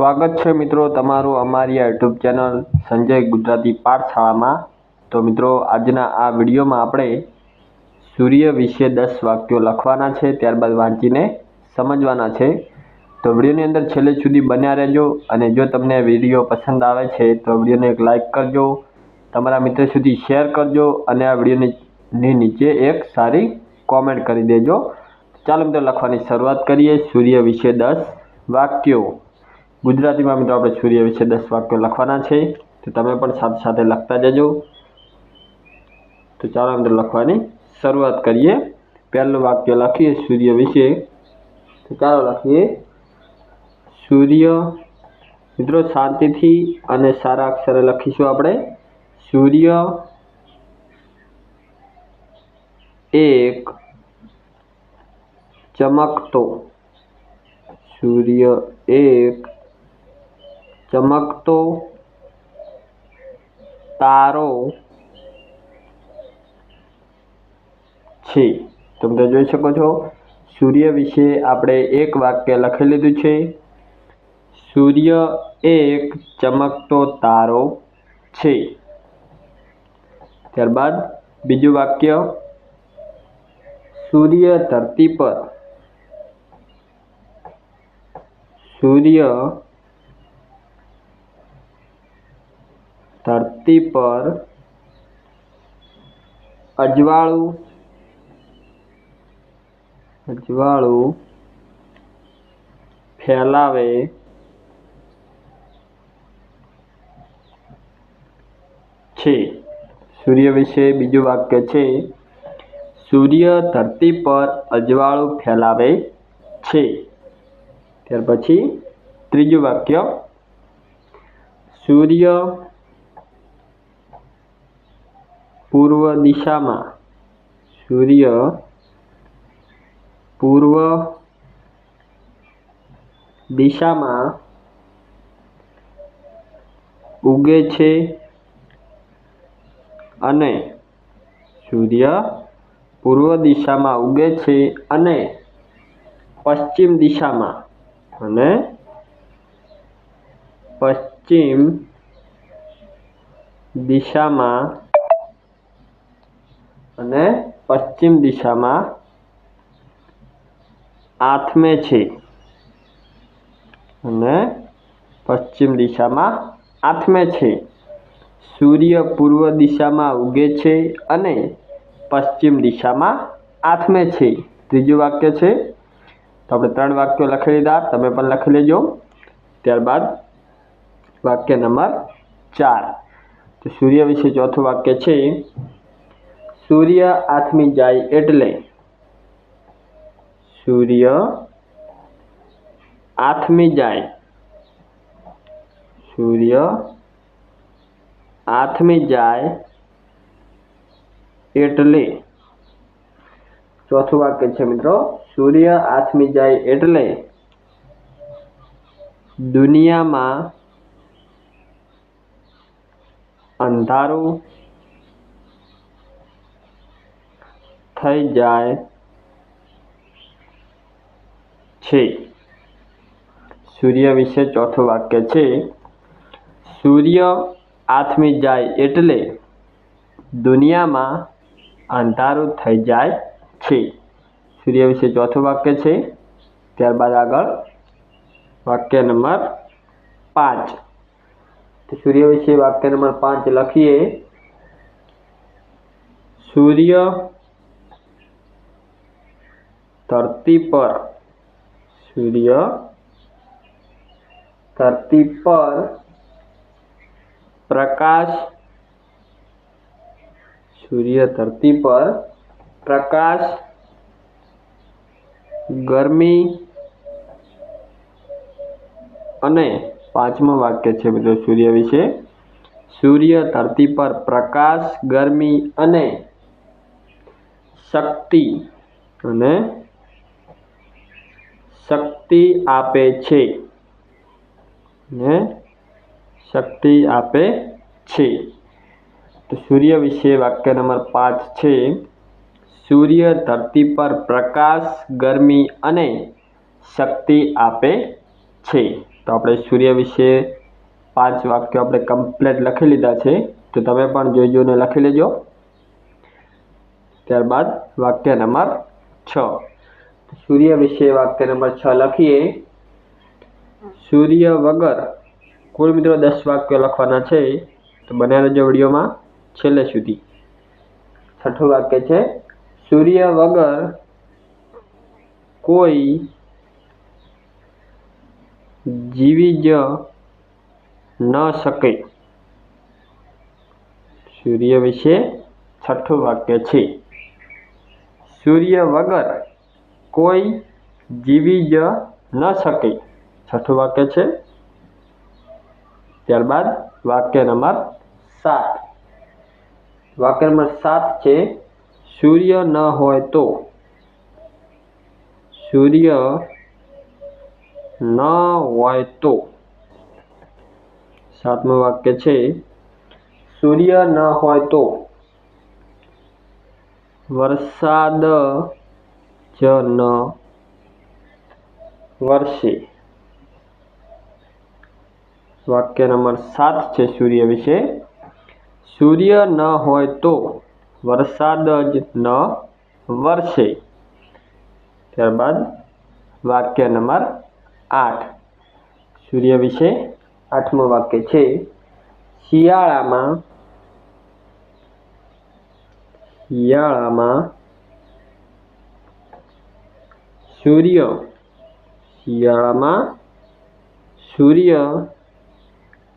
સ્વાગત છે મિત્રો તમારું અમારી યુટ્યુબ ચેનલ સંજય ગુજરાતી પાઠશાળામાં. તો મિત્રો, આજના આ વિડીયોમાં આપણે સૂર્ય વિશે દસ વાક્યો લખવાના છે, ત્યારબાદ વાંચીને સમજવાના છે. તો વિડીયોની અંદર છેલ્લે સુધી બન્યા રહેજો અને જો તમને વીડિયો પસંદ આવે છે, તો વિડીયોને એક લાઇક કરજો, તમારા મિત્ર સુધી શેર કરજો અને આ વિડીયોની નીચે એક સારી કોમેન્ટ કરી દેજો. ચાલો મિત્રો, લખવાની શરૂઆત કરીએ. સૂર્ય વિશે દસ વાક્યો. ગુજરાતીમાં મિત્રો આપણે સૂર્ય વિશે દસ વાક્યો લખવાના છે. તો તમે પણ સાથે સાથે લખતા જજો. તો ચાલો મિત્રો લખવાની શરૂઆત કરીએ. પહેલું વાક્ય લખીએ સૂર્ય વિશે. તો ચાલો લખીએ. સૂર્ય, મિત્રો શાંતિથી અને સારા અક્ષરે લખીશું આપણે. સૂર્ય એક ચમકતો. સૂર્ય એક ચમકતો તારો છે. તમે જોઈ શકો છો, સૂર્ય વિશે આપણે એક વાક્ય લખી લીધું છે. સૂર્ય એક ચમકતો તારો છે. ત્યારબાદ બીજું વાક્ય, સૂર્ય ધરતી પર. સૂર્ય ધરતી પર અજવાળું અજવાળું ફેલાવે. છે. સૂર્ય વિશે બીજું વાક્ય છે, સૂર્ય ધરતી પર અજવાળું ફેલાવે છે. ત્યાર પછી ત્રીજું વાક્ય, સૂર્ય પૂર્વ દિશામાં સૂર્ય પૂર્વ દિશામાં ઉગે છે અને સૂર્ય પૂર્વ દિશામાં ઉગે છે અને પશ્ચિમ દિશામાં અને પશ્ચિમ દિશામાં અને પશ્ચિમ દિશામાં આથમે છે. અને પશ્ચિમ દિશામાં આથમે છે. સૂર્ય પૂર્વ દિશામાં ઉગે છે અને પશ્ચિમ દિશામાં આથમે છે. ત્રીજું વાક્ય છે. તો આપણે ત્રણ વાક્યો લખી લીધા. તમે પણ લખી લેજો. ત્યારબાદ વાક્ય નંબર ચાર. તો સૂર્ય વિશે ચોથું વાક્ય છે. સૂર્ય આથમી જાય એટલે સૂર્ય આથમી જાય. સૂર્ય આથમી જાય એટલે ચોથું વાક્ય છે મિત્રો. સૂર્ય આથમી જાય એટલે દુનિયામાં અંધારું થઈ જાય છે સૂર્ય વિશે ચોથું વાક્ય છે સૂર્ય આથમી જાય એટલે દુનિયામાં અંધારું થઈ જાય છે સૂર્ય વિશે ચોથું વાક્ય છે ત્યારબાદ આગળ વાક્ય નંબર પાંચ. તો સૂર્ય વિશે વાક્ય નંબર પાંચ લખીએ. સૂર્ય ધરતી પર સૂર્ય, ધરતી પર પ્રકાશ, સૂર્ય ધરતી પર પ્રકાશ, ગરમી અને પાંચમું વાક્ય છે મિત્રો સૂર્ય વિશે. સૂર્ય ધરતી પર પ્રકાશ, ગરમી અને શક્તિ અને શક્તિ આપે છે. ને શક્તિ આપે છે. તો સૂર્ય વિશે વાક્ય નંબર પાંચ છે. સૂર્ય ધરતી પર પ્રકાશ, ગરમી અને શક્તિ આપે છે. તો આપણે સૂર્ય વિશે પાંચ વાક્યો આપણે કમ્પ્લેટ લખી લીધા છે. તો તમે પણ જોઈ જોઈને લખી લેજો. ત્યારબાદ વાક્ય નંબર છ. સૂર્ય વિશે વાક્ય નંબર છ લખીએ. સૂર્ય વગર કુલ મિત્રો દસ વાક્યો લખવાના છે. તો બન્યા રહેજો વિડીયોમાં છેલ્લે સુધી. છઠ્ઠું વાક્ય છે, સૂર્ય વગર કોઈ જીવી જ ન શકે. સૂર્ય વિશે છઠ્ઠું વાક્ય છે, સૂર્ય વગર કોઈ જીવી જ ન શકે. છઠ્ઠું વાક્ય છે. ત્યારબાદ વાક્ય નંબર સાત. વાક્ય નંબર સાત છે, સૂર્ય ન હોય તો. સૂર્ય ન હોય તો. સાતમું વાક્ય છે, સૂર્ય ન હોય તો. વરસાદ જ ન વર્ષે વાક્ય નંબર સાત છે સૂર્ય વિશે. સૂર્ય ન હોય તો વરસાદ જ ન વરસે. ત્યારબાદ વાક્ય નંબર આઠ. સૂર્ય વિશે આઠમું વાક્ય છે. શિયાળામાં શિયાળામાં સૂર્ય શિયાળામાં સૂર્ય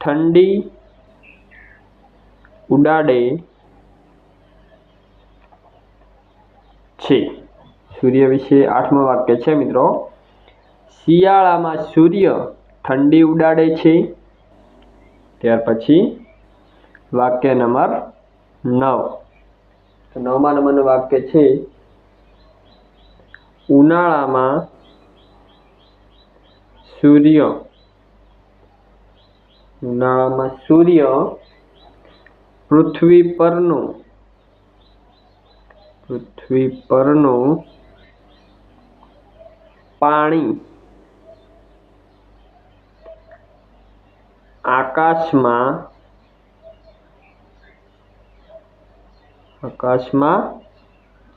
ઠંડી ઉડાડે છે. સૂર્ય વિશે આઠમા વાક્ય છે મિત્રો. શિયાળામાં સૂર્ય ઠંડી ઉડાડે છે. ત્યાર પછી વાક્ય નંબર નવ. નવમા નંબરનું વાક્ય છે ઉનાળામાં સૂર્ય ઉનાળામાં સૂર્ય પૃથ્વી પરનું પૃથ્વી પરનું પાણી આકાશમાં આકાશમાં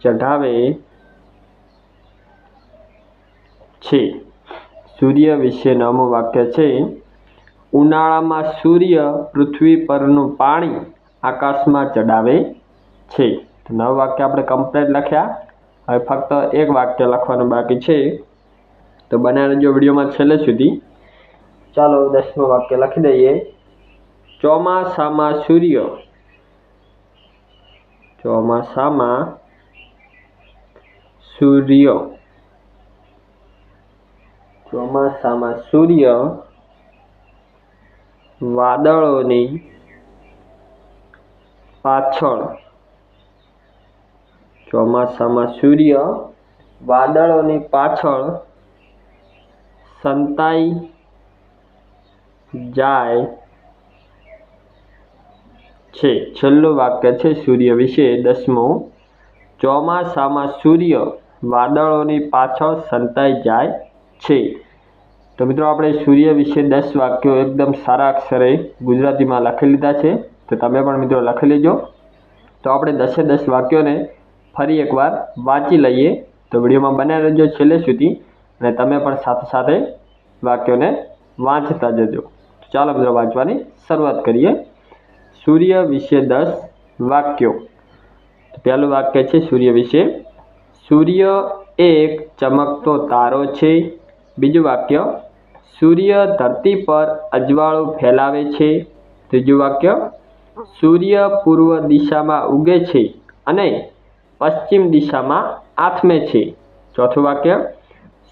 ચઢાવે છે. સૂર્ય વિશે નવમું વાક્ય છે. ઉનાળામાં સૂર્ય પૃથ્વી પરનું પાણી આકાશમાં ચડાવે છે. નવ વાક્ય આપણે કમ્પ્લેટ લખ્યા. હવે ફક્ત એક વાક્ય લખવાનું બાકી છે. તો બનાવી રહેજો વિડીયોમાં છેલ્લે સુધી ચાલો દસમું વાક્ય લખી દઈએ. ચોમાસામાં સૂર્ય. ચોમાસામાં સૂર્ય. ચોમાસામાં સૂર્ય વાદળોની પાછળ. ચોમાસામાં સૂર્ય વાદળોની પાછળ સંતાઈ જાય છે. છેલ્લું વાક્ય છે સૂર્ય વિશે દસમું. ચોમાસામાં સૂર્ય વાદળોની પાછળ સંતાઈ જાય છે. તો મિત્રો આપણે સૂર્ય વિશે દસ વાક્યો એકદમ સારા અક્ષરે ગુજરાતીમાં લખી લીધા છે. તો તમે પણ મિત્રો લખી લેજો. તો આપણે દસે દસ વાક્યોને ફરી એકવાર વાંચી લઈએ. તો વિડીયોમાં બનાવી રહેજો છેલ્લે સુધી અને તમે પણ સાથે સાથે વાક્યોને વાંચતા જજો. ચાલો મિત્રો વાંચવાની શરૂઆત કરીએ. સૂર્ય વિશે દસ વાક્યો. પહેલું વાક્ય છે સૂર્ય વિશે. સૂર્ય એક ચમકતો તારો છે. બીજું વાક્ય, સૂર્ય ધરતી પર અજવાળું ફેલાવે છે. ત્રીજું વાક્ય, સૂર્ય પૂર્વ દિશામાં ઉગે છે અને પશ્ચિમ દિશામાં આથમે છે. ચોથું વાક્ય,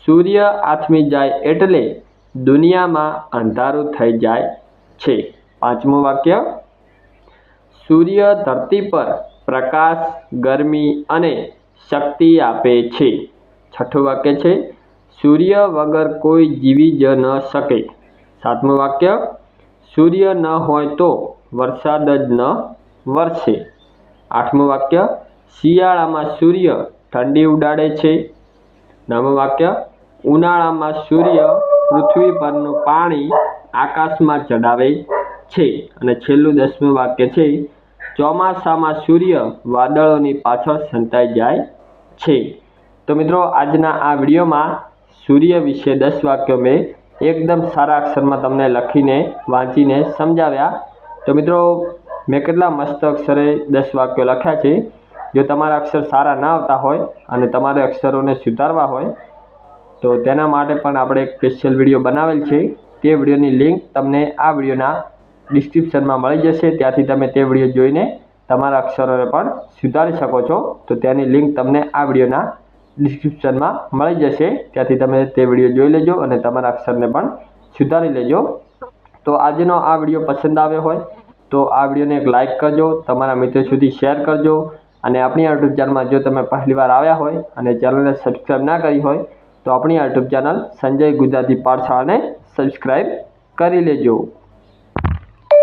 સૂર્ય આથમી જાય એટલે દુનિયામાં અંધારું થઈ જાય છે. પાંચમું વાક્ય, સૂર્ય ધરતી પર પ્રકાશ, ગરમી અને શક્તિ આપે છે. છઠ્ઠું વાક્ય છે સૂર્ય વગર કોઈ જીવી જ ન શકે. સાતમું વાક્ય, સૂર્ય ન હોય તો વરસાદ જ ન વરસે. આઠમું વાક્ય, શિયાળામાં સૂર્ય ઠંડી ઉડાડે છે. નવમું વાક્ય, ઉનાળામાં સૂર્ય પૃથ્વી પરનું પાણી આકાશમાં ચડાવે છે. અને છેલ્લું દસમું વાક્ય છે, ચોમાસામાં સૂર્ય વાદળોની પાછળ સંતાઈ જાય છે. તો મિત્રો, આજના આ વિડીયોમાં સૂર્ય વિશે દસ વાક્યો મેં એકદમ સારા અક્ષરમાં તમને લખીને, વાંચીને સમજાવ્યા. તો મિત્રો, મેં કેટલા મસ્ત અક્ષરે દસ વાક્યો લખ્યા છે. જો તમારા અક્ષર સારા ના આવતા હોય અને તમારે અક્ષરોને સુધારવા હોય, તો તેના માટે પણ આપણે એક સ્પેશિયલ વીડિયો બનાવેલ છે. તે વિડીયોની લિંક તમને આ વિડીયોના ડિસ્ક્રિપ્શનમાં મળી જશે. ત્યાંથી તમે તે વીડિયો જોઈને તમારા અક્ષરોને પણ સુધારી શકો છો. તો તેની લિંક તમને આ વિડીયોના ડિસ્ક્રિપ્શનમાં મળી જશે. ત્યાંથી તમે તે વીડિયો જોઈ લેજો અને તમારા અક્ષરને પણ સુધારી લેજો. તો આજનો આ વીડિયો પસંદ આવ્યો હોય તો આ વિડીયોને એક લાઇક કરજો, તમારા મિત્રો સુધી શેર કરજો અને આપણી યુટ્યુબ ચેનલમાં જો તમે પહેલીવાર આવ્યા હોય અને ચેનલને સબસ્ક્રાઈબ ના કરી હોય તો આપણી યુટ્યુબ ચેનલ સંજય ગુજરાતી પાઠશાળાને સબસ્ક્રાઈબ કરી લેજો.